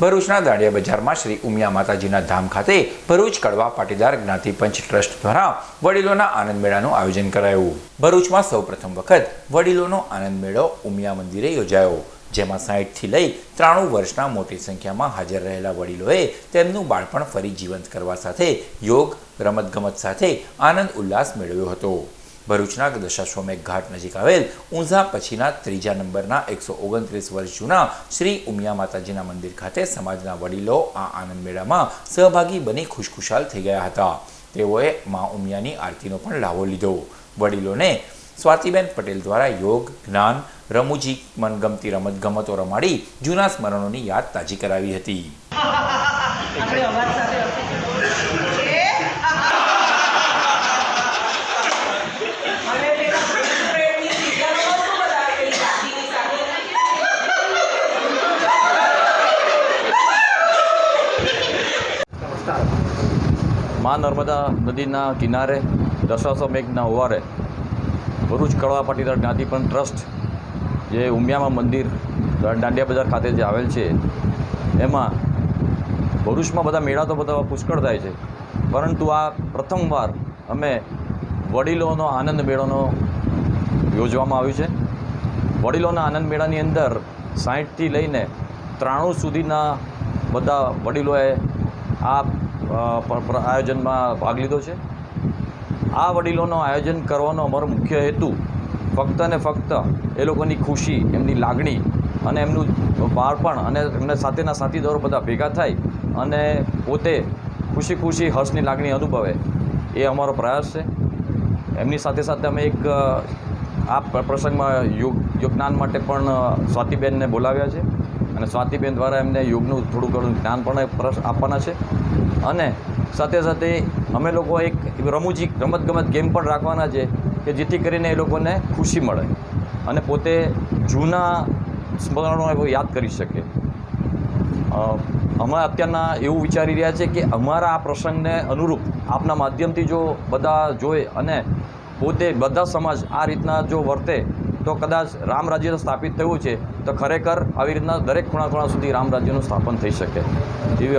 ભરૂચના દાંડિયા બજારમાં શ્રી ઉમિયા માતાજીના ધામ ખાતે ભરૂચ કડવા પાટીદાર જ્ઞાતિ પંચ ટ્રસ્ટ દ્વારા વડીલોના આનંદ મેળાનું આયોજન કરાયું. ભરૂચમાં સૌપ્રથમ વખત વડીલોનો આનંદ મેળો ઉમિયા મંદિરે યોજાયો, જેમાં સાહીઠથી લઈ ત્રાણું વર્ષના મોટી સંખ્યામાં હાજર રહેલા વડીલોએ તેમનું બાળપણ ફરી જીવંત કરવા સાથે યોગ, રમતગમત સાથે આનંદ ઉલ્લાસ મેળવ્યો હતો. ભરૂચના દશાશ્વમેઘ ઘાટ નજીક આવેલ ઊંઝા પછીના ત્રીજા નંબરના એકસો ઓગણત્રીસ વર્ષ જૂના શ્રી ઉમિયા માતાજીના મંદિર ખાતે સમાજના વડીલો આ આનંદ મેળામાં સહભાગી બની ખુશખુશાલ થઈ ગયા હતા. તેઓએ મા ઉમિયાની આરતીનો પણ લાવો લીધો. વડીલોને સ્વાતિબેન પટેલ દ્વારા યોગ, જ્ઞાન, રમૂજી મનગમતી રમત ગમતો રમાડી જૂના સ્મરણોની યાદ તાજી કરાવી હતી. મા નર્મદા નદીના કિનારે દશાશ્વમેઘના ઓવારે ભરૂચ કડવા પાટીદાર જ્ઞાતિ પણ ટ્રસ્ટ, જે ઉમિયામાં મંદિર, દાંડિયા બજાર ખાતે જે આવેલ છે, એમાં ભરૂચમાં બધા મેળા તો બધા પુષ્કળ થાય છે. પરંતુ આ પ્રથમવાર અમે વડીલોનો આનંદ મેળોનો યોજવામાં આવ્યું છે. વડીલોના આનંદ મેળાની અંદર સાહીઠથી લઈને ત્રાણું સુધીના બધા વડીલોએ આ આયોજનમાં ભાગ લીધો છે. આ વડીલોનો આયોજન કરવાનો અમારો મુખ્ય હેતુ ફક્ત ને ફક્ત એ લોકોની ખુશી, એમની લાગણી અને એમનું બાળપણ અને એમના સાથેના સાથીદારો બધા ભેગા થાય અને પોતે ખુશી ખુશી હર્ષની લાગણી અનુભવે. એ અમારો પ્રયાસ છે. એમની સાથે સાથે અમે એક આ પ્રસંગમાં યોગ, યોગદાન માટે પણ સ્વાતિબેનને બોલાવ્યા છે. અને સ્વાતિબેન દ્વારા એમને યોગનું થોડું ઘણું જ્ઞાન પણ આપવાના છે. અને સાથે સાથે અમે લોકો એક રમૂજી રમતગમત ગેમ પણ રાખવાના છે કે જેથી કરીને એ લોકોને ખુશી મળે અને પોતે જૂના સ્મરણો યાદ કરી શકે. અમે અત્યારના એવું વિચારી રહ્યા છે કે અમારા આ પ્રસંગને અનુરૂપ આપના માધ્યમથી જો બધા જોઈ અને પોતે બધા સમાજ આ રીતના જો વર્તે તો કદાચ રામ રાજ્ય સ્થાપિત થયું છે, તો ખરેખર આવી રીતના દરેક ખૂણા ખૂણા સુધી રામ રાજ્યનું સ્થાપન થઈ શકે. એવી